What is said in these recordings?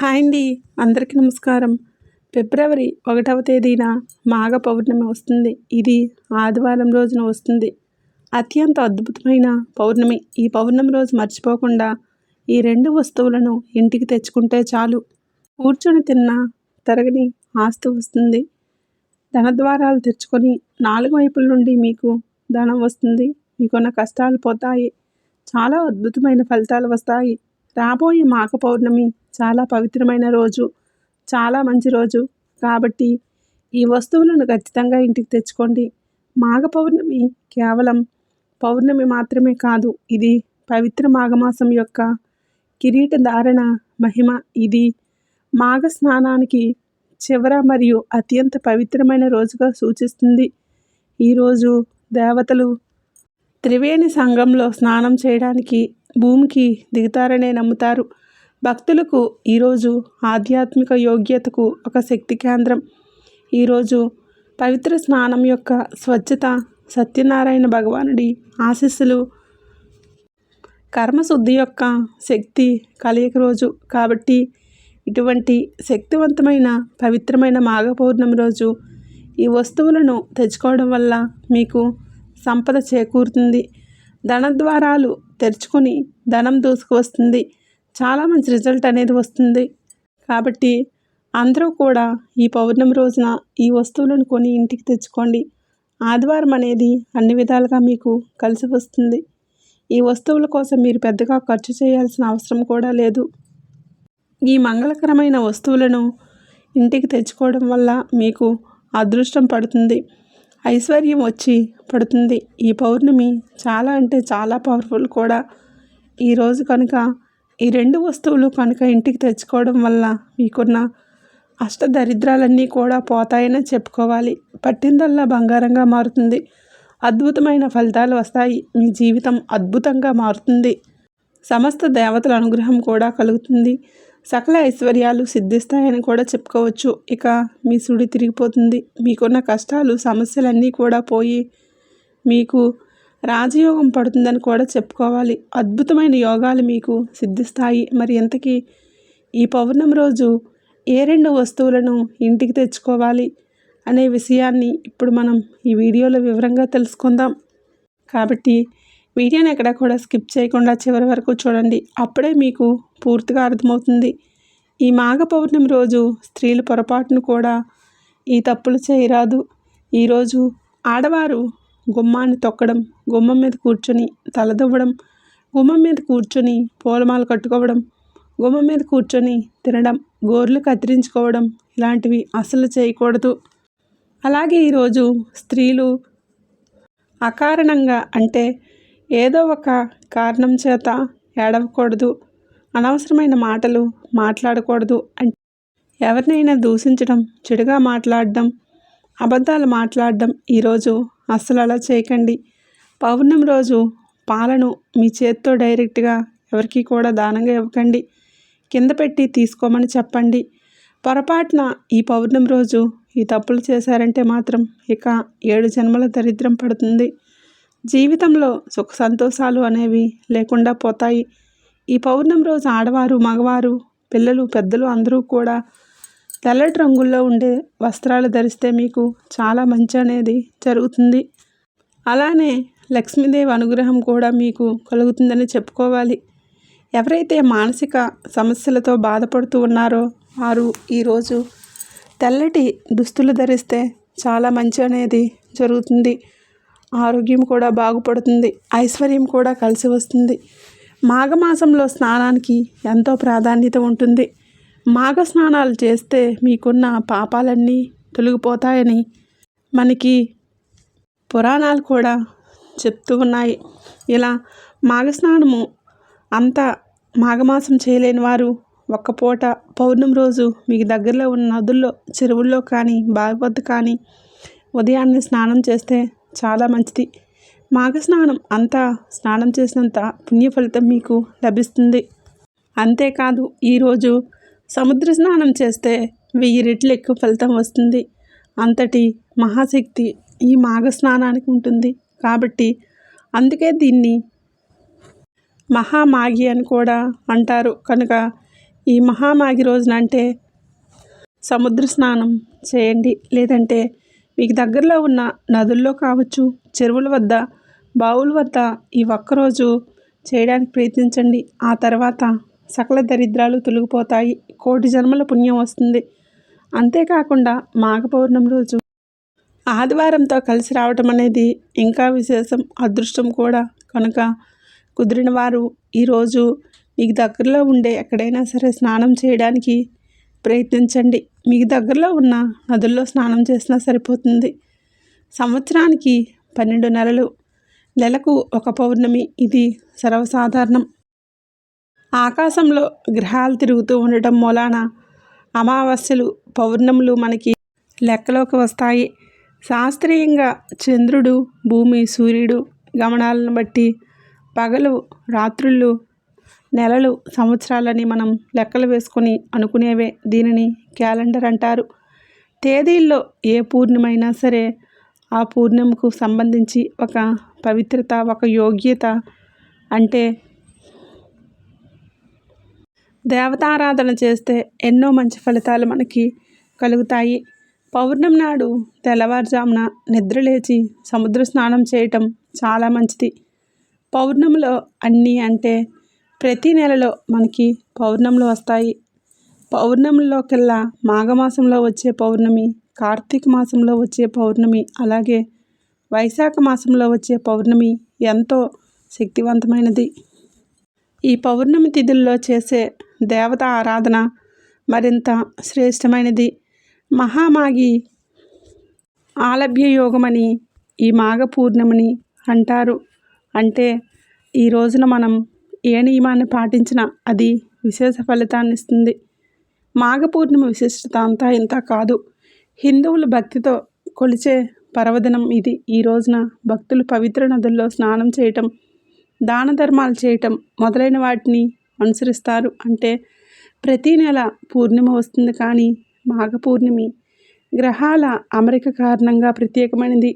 Hi అండి. అందరికీ నమస్కారం. ఫిబ్రవరి ఒకటవ తేదీన మాఘ పౌర్ణమి వస్తుంది. ఇది ఆదివారం రోజున వస్తుంది. అత్యంత అద్భుతమైన పౌర్ణమి. ఈ పౌర్ణమి రోజు మర్చిపోకుండా ఈ రెండు వస్తువులను ఇంటికి తెచ్చుకుంటే చాలు. కూర్చొని తిన్న తరగని ఆస్తి వస్తుంది. ధనద్వారాలు తెచ్చుకొని నాలుగు వైపుల నుండి మీకు ధనం వస్తుంది. మీకున్న కష్టాలు పోతాయి. చాలా అద్భుతమైన ఫలితాలు వస్తాయి. రాబోయే మాఘ పౌర్ణమి చాలా పవిత్రమైన రోజు చాలా మంచి రోజు. కాబట్టి ఈ వస్తువులను ఖచ్చితంగా ఇంటికి తెచ్చుకోండి. మాఘ పౌర్ణమి కేవలం పౌర్ణమి మాత్రమే కాదు ఇది పవిత్ర మాఘమాసం యొక్క కిరీట ధారణ మహిమ. ఇది మాఘ స్నానానికి చివర మరియు అత్యంత పవిత్రమైన రోజుగా సూచిస్తుంది. ఈరోజు దేవతలు త్రివేణి సంఘంలో స్నానం చేయడానికి భూమికి దిగుతారనే నమ్ముతారు. భక్తులకు ఈరోజు ఆధ్యాత్మిక యోగ్యతకు ఒక శక్తి కేంద్రం. ఈరోజు పవిత్ర స్నానం యొక్క స్వచ్ఛత సత్యనారాయణ భగవానుడి ఆశీస్సులు కర్మశుద్ధి యొక్క శక్తి కలియక రోజు. కాబట్టి ఇటువంటి శక్తివంతమైన పవిత్రమైన మాఘ పౌర్ణమి రోజు ఈ వస్తువులను తెచ్చుకోవడం వల్ల మీకు సంపద చేకూరుతుంది. ధనద్వారాలు తెరుచుకొని ధనం దూసుకువస్తుంది. చాలా మంచి రిజల్ట్ అనేది వస్తుంది. కాబట్టి అందరూ కూడా ఈ పౌర్ణమి రోజున ఈ వస్తువులను కొని ఇంటికి తెచ్చుకోండి. ఆదివారం అనేది అన్ని విధాలుగా మీకు కలిసి వస్తుంది. ఈ వస్తువుల కోసం మీరు పెద్దగా ఖర్చు చేయాల్సిన అవసరం కూడా లేదు. ఈ మంగళకరమైన వస్తువులను ఇంటికి తెచ్చుకోవడం వల్ల మీకు అదృష్టం పడుతుంది. ఐశ్వర్యం వచ్చి పడుతుంది. ఈ పౌర్ణమి చాలా అంటే చాలా పవర్ఫుల్ కూడా. ఈరోజు కనుక ఈ రెండు వస్తువులు కనుక ఇంటికి తెచ్చుకోవడం వల్ల మీకున్న అష్టదరిద్రాలన్నీ కూడా పోతాయని చెప్పుకోవాలి. పట్టిందల్లా బంగారంగా మారుతుంది. అద్భుతమైన ఫలితాలు వస్తాయి. మీ జీవితం అద్భుతంగా మారుతుంది. సమస్త దేవతల అనుగ్రహం కూడా కలుగుతుంది. సకల ఐశ్వర్యాలు సిద్ధిస్తాయని కూడా చెప్పుకోవచ్చు. ఇక మీ సుడి తిరిగిపోతుంది. మీకున్న కష్టాలు సమస్యలన్నీ కూడా పోయి మీకు రాజయోగం పడుతుందని కూడా చెప్పుకోవాలి. అద్భుతమైన యోగాలు మీకు సిద్ధిస్తాయి. మరి ఎంతకీ? ఈ పౌర్ణమి రోజు ఏ రెండు వస్తువులను ఇంటికి తెచ్చుకోవాలి అనే విషయాన్ని ఇప్పుడు మనం ఈ వీడియోలో వివరంగా తెలుసుకుందాం. కాబట్టి వీడియోని ఎక్కడ కూడా స్కిప్ చేయకుండా చివరి వరకు చూడండి. అప్పుడే మీకు పూర్తిగా అర్థమవుతుంది. ఈ మాఘ పౌర్ణమి రోజు స్త్రీలు పొరపాటును కూడా ఈ తప్పులు చేయరాదు. ఈరోజు ఆడవారు గుమ్మాన్ని తొక్కడం గుమ్మం మీద కూర్చొని తలదువ్వడం గుమ్మం మీద కూర్చొని పూలమాల కట్టుకోవడం గుమ్మం మీద కూర్చొని తినడం గోర్లు కత్తిరించుకోవడం ఇలాంటివి అసలు చేయకూడదు. అలాగే ఈరోజు స్త్రీలు అకారణంగా అంటే ఏదో ఒక కారణం చేత ఏడవకూడదు అనవసరమైన మాటలు మాట్లాడకూడదు అంటే ఎవరినైనా దూషించడం చెడుగా మాట్లాడడం అబద్ధాలు మాట్లాడడం ఈరోజు అస్సలు అలా చేయకండి. పౌర్ణమి రోజు పాలను మీ చేత్తో డైరెక్ట్గా ఎవరికి కూడా దానంగా ఇవ్వకండి. కింద పెట్టి తీసుకోమని చెప్పండి. పొరపాటున ఈ పౌర్ణమి రోజు ఈ తప్పులు చేశారంటే మాత్రం ఇక ఏడు జన్మల దరిద్రం పడుతుంది. జీవితంలో సుఖ సంతోషాలు అనేవి లేకుండా పోతాయి. ఈ పౌర్ణమి రోజు ఆడవారు మగవారు పిల్లలు పెద్దలు అందరూ కూడా తెల్లటి రంగుల్లో ఉండే వస్త్రాలు ధరిస్తే మీకు చాలా మంచి అనేది జరుగుతుంది. అలానే లక్ష్మీదేవి అనుగ్రహం కూడా మీకు కలుగుతుందని చెప్పుకోవాలి. ఎవరైతే మానసిక సమస్యలతో బాధపడుతూ ఉన్నారో వారు ఈరోజు తెల్లటి దుస్తులు ధరిస్తే చాలా మంచి అనేది జరుగుతుంది. ఆరోగ్యం కూడా బాగుపడుతుంది. ఐశ్వర్యం కూడా కలిసి వస్తుంది. మాఘమాసంలో స్నానానికి ఎంతో ప్రాధాన్యత ఉంటుంది. మాఘ స్నానాలు చేస్తే మీకున్న పాపాలన్నీ తొలగిపోతాయని మనకి పురాణాలు కూడా చెప్తూ ఉన్నాయి. ఇలా మాఘస్నానము అంత మాఘమాసం చేయలేని వారు ఒక్క పూట పౌర్ణమి రోజు మీకు దగ్గరలో ఉన్న నదుల్లో చెరువుల్లో కానీ బావి వద్ద కానీ ఉదయాన్నే స్నానం చేస్తే చాలా మంచిది. మాఘస్నానం అంతా స్నానం చేసినంత పుణ్య ఫలితం మీకు లభిస్తుంది. అంతేకాదు ఈరోజు సముద్ర స్నానం చేస్తే వెయ్యి రెట్లు ఎక్కువ ఫలితం వస్తుంది. అంతటి మహాశక్తి ఈ మాఘ స్నానానికి ఉంటుంది. కాబట్టి అందుకే దీన్ని మహామాగి అని కూడా అంటారు. కనుక ఈ మహామాఘి రోజున అంటే సముద్ర స్నానం చేయండి. లేదంటే మీకు దగ్గరలో ఉన్న నదుల్లో కావచ్చు చెరువుల వద్ద బావుల వద్ద ఈ ఒక్కరోజు చేయడానికి ప్రయత్నించండి. ఆ తర్వాత సకల దరిద్రాలు తొలగిపోతాయి. కోటి జన్మల పుణ్యం వస్తుంది. అంతేకాకుండా మాఘ పౌర్ణమి రోజు ఆదివారంతో కలిసి రావటం అనేది ఇంకా విశేషం అదృష్టం కూడా. కనుక కుదిరిన వారు ఈరోజు మీకు దగ్గరలో ఉండే ఎక్కడైనా సరే స్నానం చేయడానికి ప్రయత్నించండి. మీకు దగ్గరలో ఉన్న నదుల్లో స్నానం చేసినా సరిపోతుంది. సంవత్సరానికి పన్నెండు నెలలు. నెలకు ఒక పౌర్ణమి. ఇది సర్వసాధారణం. ఆకాశంలో గ్రహాలు తిరుగుతూ ఉండటం మూలాన అమావాస్యలు పౌర్ణములు మనకి లెక్కలోకి వస్తాయి. శాస్త్రీయంగా చంద్రుడు భూమి సూర్యుడు గమనాలను బట్టి పగలు రాత్రులు నెలలు సంవత్సరాలని మనం లెక్కలు వేసుకొని అనుకునేవే దీనిని క్యాలెండర్ అంటారు. తేదీల్లో ఏ పూర్ణిమైనా సరే ఆ పూర్ణిమకు సంబంధించి ఒక పవిత్రత ఒక యోగ్యత అంటే దేవతారాధన చేస్తే ఎన్నో మంచి ఫలితాలు మనకి కలుగుతాయి. పౌర్ణమి నాడు తెల్లవారుజామున నిద్రలేచి సముద్ర స్నానం చేయటం చాలా మంచిది. పౌర్ణమిలో అన్నీ అంటే ప్రతి నెలలో మనకి పౌర్ణములు వస్తాయి. పౌర్ణముల్లోకెల్లా మాఘమాసంలో వచ్చే పౌర్ణమి కార్తీక మాసంలో వచ్చే పౌర్ణమి అలాగే వైశాఖ మాసంలో వచ్చే పౌర్ణమి ఎంతో శక్తివంతమైనది. ఈ పౌర్ణమి తిథుల్లో చేసే దేవత ఆరాధన మరింత శ్రేష్టమైనది. మహామాగి ఆలభ్య యోగమని ఈ మాఘ పూర్ణమిని అంటారు. అంటే ఈ రోజున మనం ఏ నియమాన్ని పాటించినా అది విశేష ఫలితాన్ని ఇస్తుంది. మాఘ పూర్ణిమ విశిష్టత అంతా ఇంత కాదు. హిందువులు భక్తితో కొలిచే పర్వదినం ఇది. ఈ రోజున భక్తులు పవిత్ర నదుల్లో స్నానం చేయటం దాన ధర్మాలు చేయటం మొదలైన వాటిని అనుసరిస్తారు. అంటే ప్రతీ నెల పూర్ణిమ వస్తుంది కానీ మాఘ పూర్ణిమి గ్రహాల అమరిక కారణంగా ప్రత్యేకమైనది.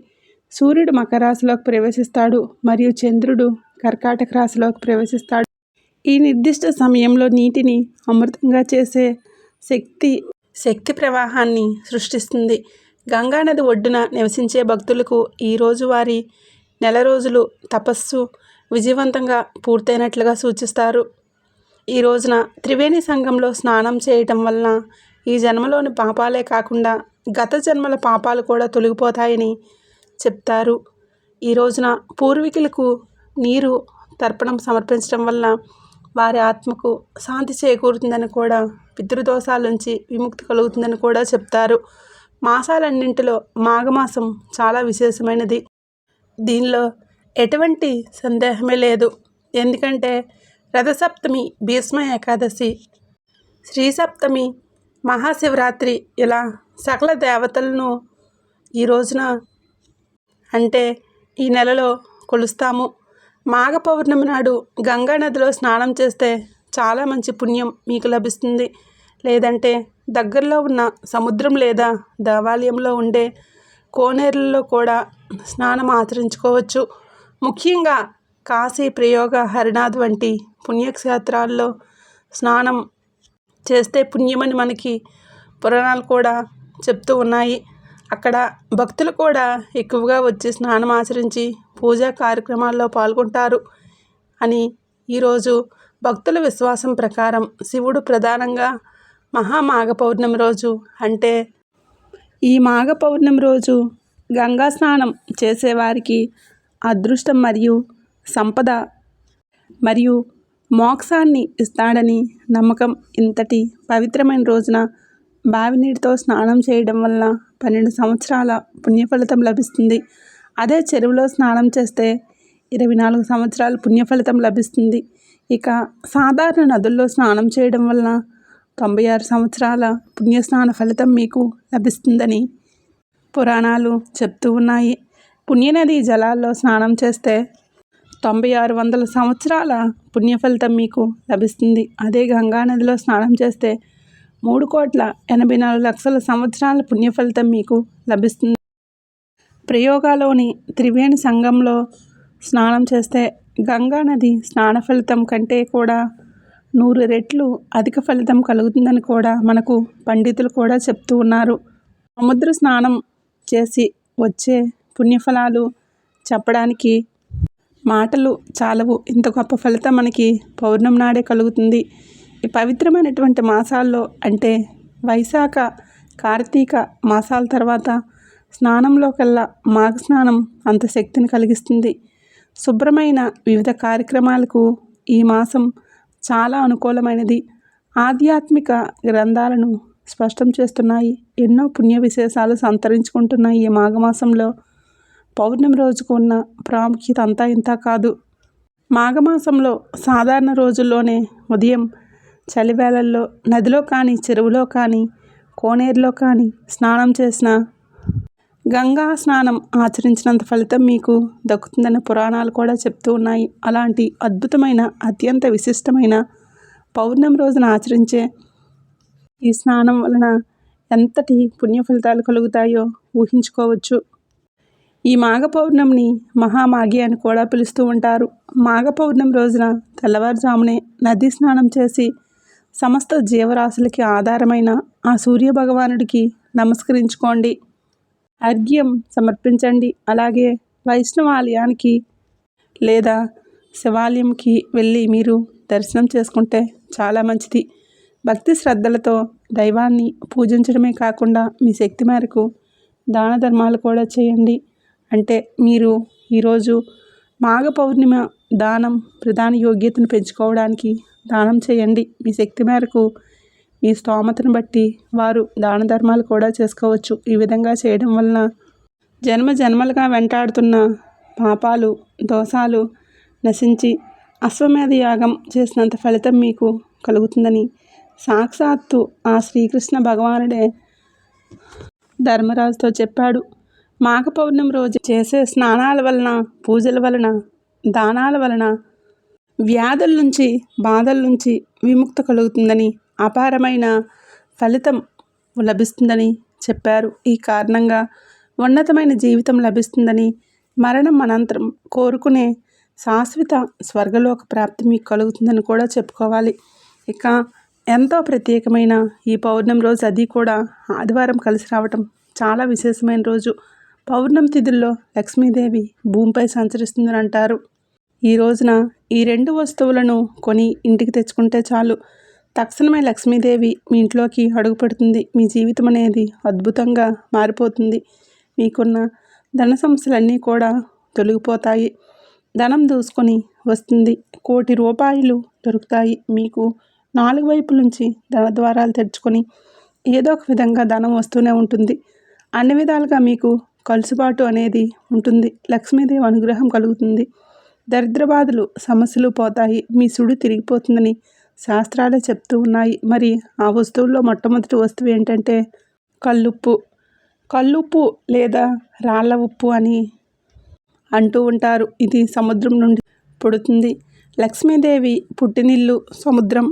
సూర్యుడు మకర రాశిలోకి ప్రవేశిస్తాడు మరియు చంద్రుడు కర్కాటక రాశిలోకి ప్రవేశిస్తాడు. ఈ నిర్దిష్ట సమయంలో నీటిని అమృతంగా చేసే శక్తి శక్తి ప్రవాహాన్ని సృష్టిస్తుంది. గంగానది ఒడ్డున నివసించే భక్తులకు ఈరోజు వారి నెల రోజులు తపస్సు విజయవంతంగా పూర్తయినట్లుగా సూచిస్తారు. ఈ రోజున త్రివేణి సంఘంలో స్నానం చేయటం వలన ఈ జన్మలోని పాపాలే కాకుండా గత జన్మల పాపాలు కూడా తొలగిపోతాయని చెప్తారు. ఈ రోజున పూర్వీకులకు నీరు తర్పణం సమర్పించడం వల్ల వారి ఆత్మకు శాంతి చేకూరుతుందని కూడా పితృదోషాల నుంచి విముక్తి కలుగుతుందని కూడా చెప్తారు. మాసాలన్నింటిలో మాఘమాసం చాలా విశేషమైనది. దీనిలో ఎటువంటి సందేహమే లేదు. ఎందుకంటే రథసప్తమి భీష్మ ఏకాదశి శ్రీసప్తమి మహాశివరాత్రి ఇలా సకల దేవతలను ఈ రోజున అంటే ఈ నెలలో కొలుస్తాము. మాఘ పౌర్ణమి నాడు గంగా నదిలో స్నానం చేస్తే చాలా మంచి పుణ్యం మీకు లభిస్తుంది. లేదంటే దగ్గరలో ఉన్న సముద్రం లేదా దేవాలయంలో ఉండే కోనేరులలో కూడా స్నానం ఆచరించుకోవచ్చు. ముఖ్యంగా కాశీ ప్రయోగ హరినాథ్ వంటి పుణ్యక్షేత్రాల్లో స్నానం చేస్తే పుణ్యమని మనకి పురాణాలు కూడా చెప్తూ ఉన్నాయి. అక్కడ భక్తులు కూడా ఎక్కువగా వచ్చి స్నానం ఆచరించి పూజా కార్యక్రమాల్లో పాల్గొంటారు అని ఈరోజు భక్తుల విశ్వాసం ప్రకారం శివుడు ప్రధానంగా మహామాఘ పౌర్ణమి రోజు అంటే ఈ మాఘ పౌర్ణమి రోజు గంగా స్నానం చేసేవారికి అదృష్టం మరియు సంపద మరియు మోక్షాన్ని ఇస్తాడని నమ్మకం ఇంతటి పవిత్రమైన రోజున బావి నీటితో స్నానం చేయడం వల్ల పన్నెండు సంవత్సరాల పుణ్యఫలితం లభిస్తుంది. అదే చెరువులో స్నానం చేస్తే ఇరవై నాలుగు సంవత్సరాలు పుణ్యఫలితం లభిస్తుంది. ఇక సాధారణ నదుల్లో స్నానం చేయడం వలన తొంభై ఆరు సంవత్సరాల పుణ్యస్నాన ఫలితం మీకు లభిస్తుందని పురాణాలు చెప్తూ ఉన్నాయి. పుణ్యనది జలాల్లో స్నానం చేస్తే తొంభై ఆరు వందల సంవత్సరాల పుణ్యఫలితం మీకు లభిస్తుంది. అదే గంగా నదిలో స్నానం చేస్తే మూడు కోట్ల ఎనభై నాలుగు లక్షల సంవత్సరాల పుణ్యఫలితం మీకు లభిస్తుంది. ప్రయోగాలోని త్రివేణి సంఘంలో స్నానం చేస్తే గంగా నది స్నాన ఫలితం కంటే కూడా నూరు రెట్లు అధిక ఫలితం కలుగుతుందని కూడా మనకు పండితులు కూడా చెప్తూ ఉన్నారు. సముద్ర స్నానం చేసి వచ్చే పుణ్యఫలాలు చెప్పడానికి మాటలు చాలవు. ఇంత గొప్ప ఫలితం మనకి పౌర్ణమి నాడే కలుగుతుంది. ఈ పవిత్రమైనటువంటి మాసాల్లో అంటే వైశాఖ కార్తీక మాసాల తర్వాత స్నానంలో కల్లా మాఘ స్నానం అంత శక్తిని కలిగిస్తుంది. శుభ్రమైన వివిధ కార్యక్రమాలకు ఈ మాసం చాలా అనుకూలమైనది. ఆధ్యాత్మిక గ్రంథాలను స్పష్టం చేస్తున్నాయి. ఎన్నో పుణ్య విశేషాలు సంతరించుకుంటున్నాయి ఈ మాఘమాసంలో. పౌర్ణమి రోజుకు ఉన్న ప్రాముఖ్యత అంతా ఇంత కాదు. మాఘమాసంలో సాధారణ రోజుల్లోనే ఉదయం చలివేళల్లో నదిలో కానీ చెరువులో కానీ కోనేరులో కానీ స్నానం చేసిన గంగా స్నానం ఆచరించినంత ఫలితం మీకు దక్కుతుందని పురాణాలు కూడా చెప్తూ ఉన్నాయి. అలాంటి అద్భుతమైన అత్యంత విశిష్టమైన పౌర్ణమి రోజున ఆచరించే ఈ స్నానం వలన ఎంతటి పుణ్య ఫలితాలు కలుగుతాయో ఊహించుకోవచ్చు. ఈ మాఘ పౌర్ణమిని మహామాఘి అని కూడా పిలుస్తూ ఉంటారు. మాఘ పౌర్ణమి రోజున తెల్లవారుజామునే నది స్నానం చేసి సమస్త జీవరాశులకి ఆధారమైన ఆ సూర్య భగవానుడికి నమస్కరించుకోండి. అర్ఘ్యం సమర్పించండి. అలాగే వైష్ణవాలయానికి లేదా శివాలయంకి వెళ్ళి మీరు దర్శనం చేసుకుంటే చాలా మంచిది. భక్తి శ్రద్ధలతో దైవాన్ని పూజించడమే కాకుండా మీ శక్తి మేరకు దాన ధర్మాలు కూడా చేయండి. అంటే మీరు ఈరోజు మాఘ పౌర్ణిమ దానం ప్రధాన యోగ్యతను పెంచుకోవడానికి దానం చేయండి. మీ శక్తి మేరకు మీ స్తోమతను బట్టి వారు దాన ధర్మాలు కూడా చేసుకోవచ్చు. ఈ విధంగా చేయడం వలన జన్మ జన్మలుగా వెంటాడుతున్న పాపాలు దోషాలు నశించి అశ్వమేధ యాగం చేసినంత ఫలితం మీకు కలుగుతుందని సాక్షాత్తు ఆ శ్రీకృష్ణ భగవానుడే ధర్మరాజుతో చెప్పాడు. మాఘ పౌర్ణమి రోజు చేసే స్నానాల వలన పూజల వలన దానాల వలన వ్యాధుల నుంచి బాధల నుంచి విముక్త కలుగుతుందని అపారమైన ఫలితం లభిస్తుందని చెప్పారు. ఈ కారణంగా ఉన్నతమైన జీవితం లభిస్తుందని మరణం అనంతరం కోరుకునే శాశ్వత స్వర్గలోక ప్రాప్తి మీకు కలుగుతుందని కూడా చెప్పుకోవాలి. ఇక ఎంతో ప్రత్యేకమైన ఈ పౌర్ణమి రోజు అది కూడా ఆదివారం కలిసి రావటం చాలా విశేషమైన రోజు. పౌర్ణమి తిథుల్లో లక్ష్మీదేవి భూమిపై సంచరిస్తుందని అంటారు ఈ రోజున ఈ రెండు వస్తువులను కొని ఇంటికి తెచ్చుకుంటే చాలు. తక్షణమే లక్ష్మీదేవి మీ ఇంట్లోకి అడుగు పెడుతుంది. మీ జీవితం అనేది అద్భుతంగా మారిపోతుంది. మీకున్న ధన సమస్యలన్నీ కూడా తొలగిపోతాయి. ధనం దూసుకొని వస్తుంది. కోటి రూపాయలు దొరుకుతాయి. మీకు నాలుగు వైపుల నుంచి ధన ద్వారాలు తెరుచుకొని ఏదో ఒక విధంగా ధనం వస్తూనే ఉంటుంది. అన్ని విధాలుగా మీకు కలుసుబాటు అనేది ఉంటుంది. లక్ష్మీదేవి అనుగ్రహం కలుగుతుంది. దరిద్ర బాధలు సమస్యలు పోతాయి. మీ సుడి తిరిగిపోతుందని శాస్త్రాలే చెప్తూ ఉన్నాయి. మరి ఆ వస్తువుల్లో మొట్టమొదటి వస్తువు ఏంటంటే కల్లుప్పు కల్లుప్పు లేదా రాళ్ళ ఉప్పు అని అంటూ ఉంటారు. ఇది సముద్రం నుండి పుడుతుంది. లక్ష్మీదేవి పుట్టినిల్లు సముద్రం.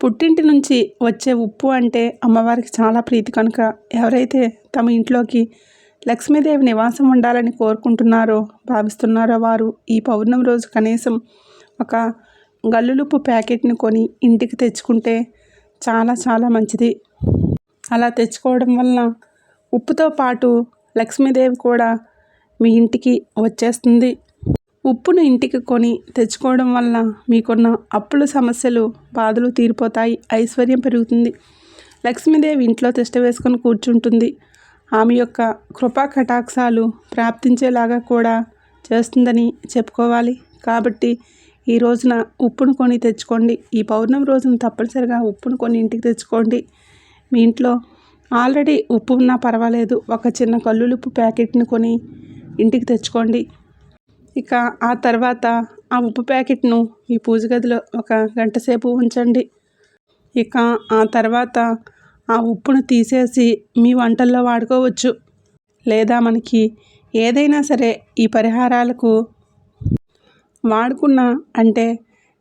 పుట్టింటి నుంచి వచ్చే ఉప్పు అంటే అమ్మవారికి చాలా ప్రీతి కనుక ఎవరైతే తమ ఇంట్లోకి లక్ష్మీదేవి నివాసం ఉండాలని కోరుకుంటున్నారో భావిస్తున్నారో వారు? ఈ పౌర్ణమి రోజు కనీసం ఒక గల్లులుపు ప్యాకెట్ని కొని ఇంటికి తెచ్చుకుంటే చాలా చాలా మంచిది. అలా తెచ్చుకోవడం వలన ఉప్పుతో పాటు లక్ష్మీదేవి కూడా మీ ఇంటికి వచ్చేస్తుంది. ఉప్పును ఇంటికి కొని తెచ్చుకోవడం వల్ల మీకున్న అప్పుల సమస్యలు బాధలు తీరిపోతాయి. ఐశ్వర్యం పెరుగుతుంది. లక్ష్మీదేవి ఇంట్లో తిష్ట వేసుకొని కూర్చుంటుంది. ఆమె యొక్క కృపా కటాక్షాలు ప్రాప్తించేలాగా కూడా చేస్తుందని చెప్పుకోవాలి. కాబట్టి ఈ రోజున ఉప్పును కొని తెచ్చుకోండి. ఈ పౌర్ణమి రోజున తప్పనిసరిగా ఉప్పును కొని ఇంటికి తెచ్చుకోండి. మీ ఇంట్లో ఆల్రెడీ ఉప్పు ఉన్నా పర్వాలేదు. ఒక చిన్న కల్లులుప్పు ప్యాకెట్ని కొని ఇంటికి తెచ్చుకోండి. ఇక ఆ తర్వాత ఆ ఉప్పు ప్యాకెట్ను మీ పూజ గదిలో ఒక గంట సేపు ఉంచండి. ఇక ఆ తర్వాత ఆ ఉప్పును తీసేసి మీ వంటల్లో వాడుకోవచ్చు. లేదా మనకి ఏదైనా సరే ఈ పరిహారాలకు వాడుకున్న అంటే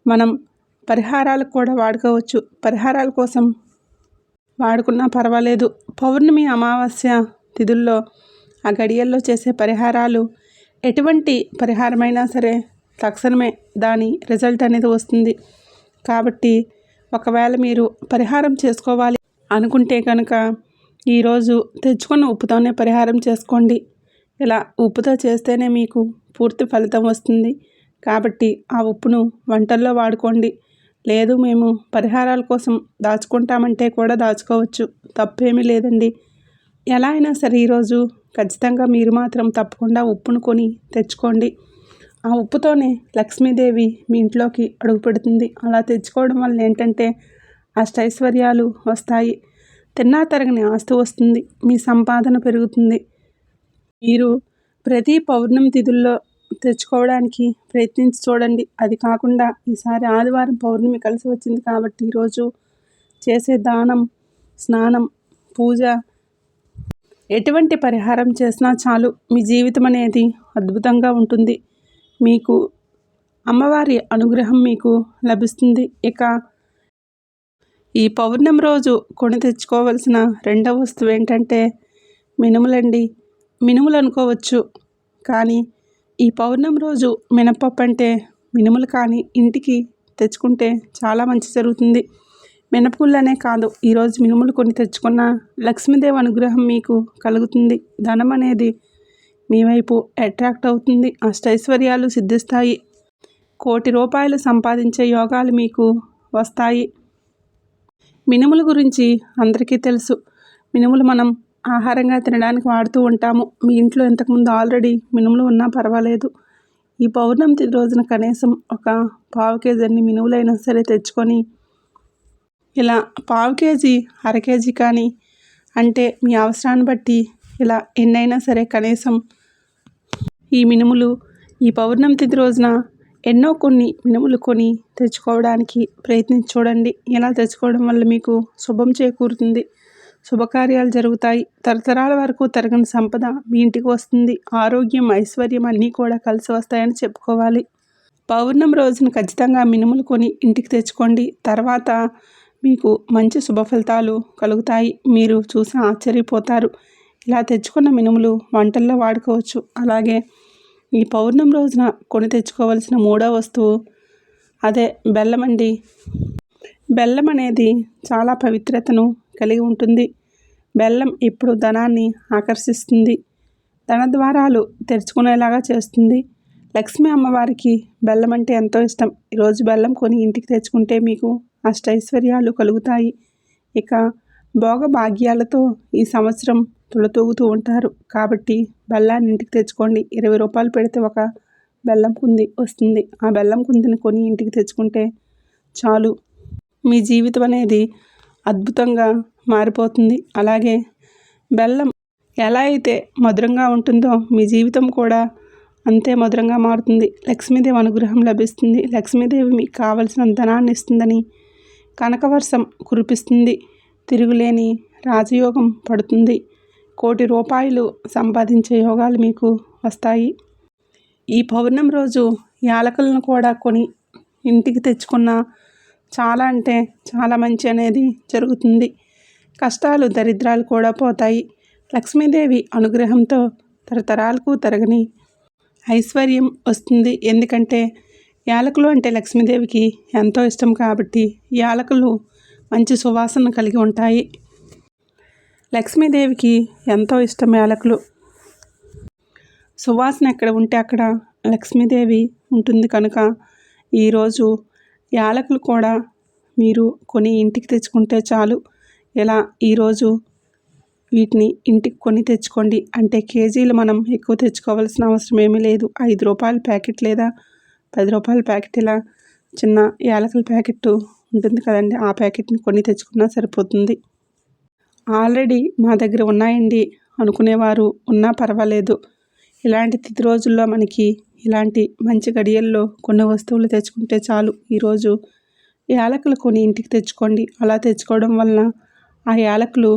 మనం పరిహారాలకు కూడా వాడుకోవచ్చు. పరిహారాల కోసం వాడుకున్నా పర్వాలేదు. పౌర్ణమి అమావాస్య తిథుల్లో ఆ గడియల్లో చేసే పరిహారాలు ఎటువంటి పరిహారమైనా సరే తక్షణమే దాని రిజల్ట్ అనేది వస్తుంది. కాబట్టి ఒకవేళ మీరు పరిహారం చేసుకోవాలి అనుకుంటే కనుక ఈరోజు తెచ్చుకున్న ఉప్పుతోనే పరిహారం చేసుకోండి. ఇలా ఉప్పుతో చేస్తేనే మీకు పూర్తి ఫలితం వస్తుంది. కాబట్టి ఆ ఉప్పును వంటల్లో వాడుకోండి. లేదు మేము పరిహారాల కోసం దాచుకుంటామంటే కూడా దాచుకోవచ్చు. తప్పేమీ లేదండి. ఎలా అయినా సరే ఈరోజు ఖచ్చితంగా మీరు మాత్రం తప్పకుండా ఉప్పును కొని తెచ్చుకోండి. ఆ ఉప్పుతోనే లక్ష్మీదేవి మీ ఇంట్లోకి అడుగు పెడుతుంది అలా తెచ్చుకోవడం వల్ల ఏంటంటే అష్టైశ్వర్యాలు వస్తాయి. తిన్నా తరగని ఆస్తి వస్తుంది. మీ సంపాదన పెరుగుతుంది. మీరు ప్రతి పౌర్ణమి తిథుల్లో తెచ్చుకోవడానికి ప్రయత్నించి చూడండి. అది కాకుండా ఈసారి ఆదివారం పౌర్ణమి కలిసి వచ్చింది కాబట్టి ఈరోజు చేసే దానం స్నానం పూజ ఎటువంటి పరిహారం చేసినా చాలు. మీ జీవితం అనేది అద్భుతంగా ఉంటుంది. మీకు అమ్మవారి అనుగ్రహం మీకు లభిస్తుంది. ఇక ఈ పౌర్ణమి రోజు కొని తెచ్చుకోవలసిన రెండవ వస్తువు ఏంటంటే మినుములండి. మినుములు అనుకోవచ్చు. కానీ ఈ పౌర్ణమి రోజు మినపప్పు అంటే మినుములు కానీ ఇంటికి తెచ్చుకుంటే చాలా మంచి జరుగుతుంది. మినపగుళ్ళనే కాదు ఈరోజు మినుములు కొన్ని తెచ్చుకున్న లక్ష్మీదేవి అనుగ్రహం మీకు కలుగుతుంది. ధనం అనేది మీ వైపు అట్రాక్ట్ అవుతుంది. అష్టైశ్వర్యాలు సిద్ధిస్తాయి. కోటి రూపాయలు సంపాదించే యోగాలు మీకు వస్తాయి. మినుముల గురించి అందరికీ తెలుసు. మినుములు మనం ఆహారంగా తినడానికి వాడుతూ ఉంటాము. మీ ఇంట్లో ఇంతకుముందు ఆల్రెడీ మినుములు ఉన్నా పర్వాలేదు. ఈ పౌర్ణమి రోజున కనీసం ఒక పావు కేజీ అన్ని మినుములైనా సరే తెచ్చుకొని ఇలా పావు కేజీ అర కేజీ కానీ అంటే మీ అవసరాన్ని బట్టి ఇలా ఎన్నైనా సరే కనీసం ఈ మినుములు ఈ పౌర్ణమి తిథి రోజున ఎన్నో కొన్ని మినుములు కొని తెచ్చుకోవడానికి ప్రయత్నించి చూడండి ఇలా తెచ్చుకోవడం వల్ల మీకు శుభం చేకూరుతుంది. శుభకార్యాలు జరుగుతాయి. తరతరాల వరకు తరగని సంపద మీ ఇంటికి వస్తుంది. ఆరోగ్యం ఐశ్వర్యం అన్నీ కూడా కలిసి వస్తాయని చెప్పుకోవాలి. పౌర్ణమి రోజున ఖచ్చితంగా మినుములు కొని ఇంటికి తెచ్చుకోండి. తర్వాత మీకు మంచి శుభ ఫలితాలు కలుగుతాయి. మీరు చూసి ఆశ్చర్యపోతారు. ఇలా తెచ్చుకున్న మినుములు వంటల్లో వాడుకోవచ్చు. అలాగే ఈ పౌర్ణమి రోజున కొని తెచ్చుకోవాల్సిన మూడో వస్తువు అదే బెల్లం అండి. బెల్లం అనేది చాలా పవిత్రతను కలిగి ఉంటుంది. బెల్లం ఇప్పుడు ధనాన్ని ఆకర్షిస్తుంది. ధన ద్వారాలు తెరుచుకునేలాగా చేస్తుంది. లక్ష్మీ అమ్మవారికి బెల్లం అంటే ఎంతో ఇష్టం. ఈరోజు బెల్లం కొని ఇంటికి తెచ్చుకుంటే మీకు అష్టైశ్వర్యాలు కలుగుతాయి. ఇక భోగ భాగ్యాలతో ఈ సంవత్సరం తులతూగుతూ ఉంటారు. కాబట్టి బెల్లాన్ని ఇంటికి తెచ్చుకోండి. ఇరవై రూపాయలు పెడితే ఒక బెల్లం కుంది వస్తుంది. ఆ బెల్లం కుందిని కొని ఇంటికి తెచ్చుకుంటే చాలు. మీ జీవితం అనేది అద్భుతంగా మారిపోతుంది. అలాగే బెల్లం ఎలా అయితే మధురంగా ఉంటుందో మీ జీవితం కూడా అంతే మధురంగా మారుతుంది. లక్ష్మీదేవి అనుగ్రహం లభిస్తుంది. లక్ష్మీదేవి మీకు కావలసిన ధనాన్ని ఇస్తుందని కనకవర్షం కురిపిస్తుంది. తిరుగులేని రాజయోగం పడుతుంది. కోటి రూపాయలు సంపాదించే యోగాలు మీకు వస్తాయి. ఈ పౌర్ణమి రోజు యాలకులను కూడా కొని ఇంటికి తెచ్చుకున్న చాలా అంటే చాలా మంచి అనేది జరుగుతుంది. కష్టాలు దరిద్రాలు కూడా పోతాయి. లక్ష్మీదేవి అనుగ్రహంతో తరతరాలకు తరగని ఐశ్వర్యం వస్తుంది. ఎందుకంటే యాలకులు అంటే లక్ష్మీదేవికి ఎంతో ఇష్టం కాబట్టి యాలకులు మంచి సువాసన కలిగి ఉంటాయి. లక్ష్మీదేవికి ఎంతో ఇష్టం యాలకులు సువాసన ఎక్కడ ఉంటే అక్కడ లక్ష్మీదేవి ఉంటుంది కనుక ఈరోజు యాలకులు కూడా మీరు కొని ఇంటికి తెచ్చుకుంటే చాలు. ఇలా ఈరోజు వీటిని ఇంటికి కొని తెచ్చుకోండి. అంటే కేజీలు మనం ఎక్కువ తెచ్చుకోవాల్సిన అవసరం ఏమీ లేదు. ఐదు రూపాయల ప్యాకెట్ లేదా పది రూపాయల ప్యాకెట్ ఇలా చిన్న యాలకుల ప్యాకెట్ ఉంటుంది కదండి. ఆ ప్యాకెట్ని కొన్ని తెచ్చుకున్నా సరిపోతుంది. ఆల్రెడీ మా దగ్గర ఉన్నాయండి అనుకునేవారు. ఉన్నా పర్వాలేదు. ఇలాంటి తిథి రోజుల్లో మనకి ఇలాంటి మంచి గడియల్లో కొన్ని వస్తువులు తెచ్చుకుంటే చాలు. ఈరోజు యాలకులు కొని ఇంటికి తెచ్చుకోండి. అలా తెచ్చుకోవడం వలన ఆ యాలకులు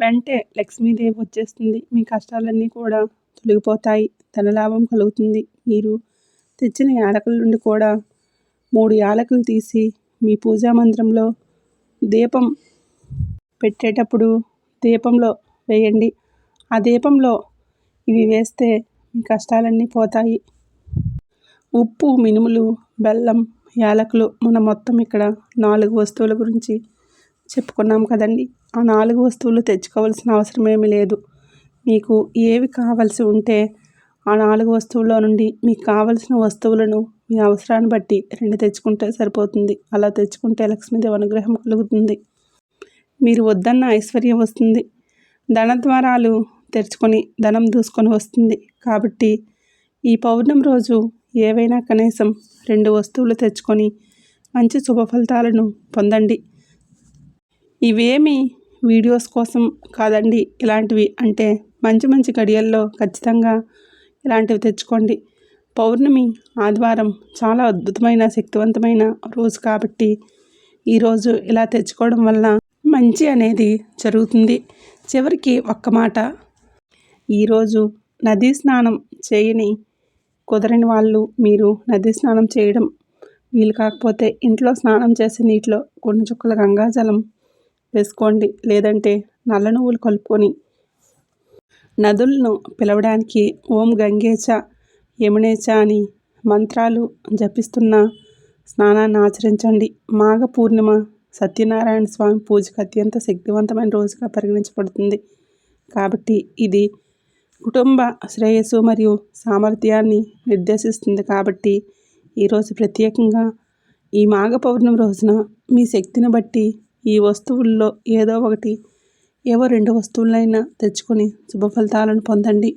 వెంటే లక్ష్మీదేవి వచ్చేస్తుంది. మీ కష్టాలన్నీ కూడా తొలగిపోతాయి. ధనలాభం కలుగుతుంది. మీరు తెచ్చిన యాలకుల నుండి కూడా మూడు యాలకులు తీసి మీ పూజా మందిరంలో దీపం పెట్టేటప్పుడు దీపంలో వేయండి. ఆ దీపంలో ఇవి వేస్తే మీ కష్టాలన్నీ పోతాయి. ఉప్పు మినుములు బెల్లం యాలకులు మనం మొత్తం ఇక్కడ నాలుగు వస్తువుల గురించి చెప్పుకున్నాం కదండి. ఆ నాలుగు వస్తువులు తెచ్చుకోవాల్సిన అవసరం ఏమీ లేదు. మీకు ఏవి కావాల్సి ఉంటే ఆ నాలుగు వస్తువుల్లో నుండి మీకు కావలసిన వస్తువులను మీ అవసరాన్ని బట్టి రెండు తెచ్చుకుంటే సరిపోతుంది. అలా తెచ్చుకుంటే లక్ష్మీదేవి అనుగ్రహం కలుగుతుంది. మీరు వద్దన్న ఐశ్వర్యం వస్తుంది. ధన ద్వారాలు తెరుచుకొని ధనం దూసుకొని వస్తుంది. కాబట్టి ఈ పౌర్ణమి రోజు ఏవైనా కనీసం రెండు వస్తువులు తెచ్చుకొని మంచి శుభ ఫలితాలను పొందండి. ఇవేమి వీడియోస్ కోసం కాదండి. ఇలాంటివి అంటే మంచి మంచి గడియల్లో ఖచ్చితంగా ఇలాంటివి తెచ్చుకోండి. పౌర్ణమి ఆదివారం చాలా అద్భుతమైన శక్తివంతమైన రోజు కాబట్టి ఈరోజు ఇలా తెచ్చుకోవడం వల్ల మంచి అనేది జరుగుతుంది. చివరికి ఒక్క మాట. ఈరోజు నదీ స్నానం చేయని కుదరని వాళ్ళు మీరు నదీ స్నానం చేయడం వీలు కాకపోతే ఇంట్లో స్నానం చేసే నీటిలో కొన్ని చుక్కల గంగాజలం వేసుకోండి. లేదంటే నల్ల నువ్వులు కలుపుకొని నదులను పిలవడానికి ఓం గంగేచ యమునేచ అని మంత్రాలు జపిస్తున్న స్నానాన్ని ఆచరించండి. మాఘ పూర్ణిమ సత్యనారాయణ స్వామి పూజకు అత్యంత శక్తివంతమైన రోజుగా పరిగణించబడుతుంది. కాబట్టి ఇది కుటుంబ శ్రేయస్సు మరియు సామర్థ్యాన్ని నిర్దేశిస్తుంది. కాబట్టి ఈరోజు ప్రత్యేకంగా ఈ మాఘ పౌర్ణమి రోజున మీ శక్తిని బట్టి ఈ వస్తువుల్లో ఏదో ఒకటి ఏవో రెండు వస్తువులైనా తెచ్చుకొని శుభ ఫలితాలను పొందండి.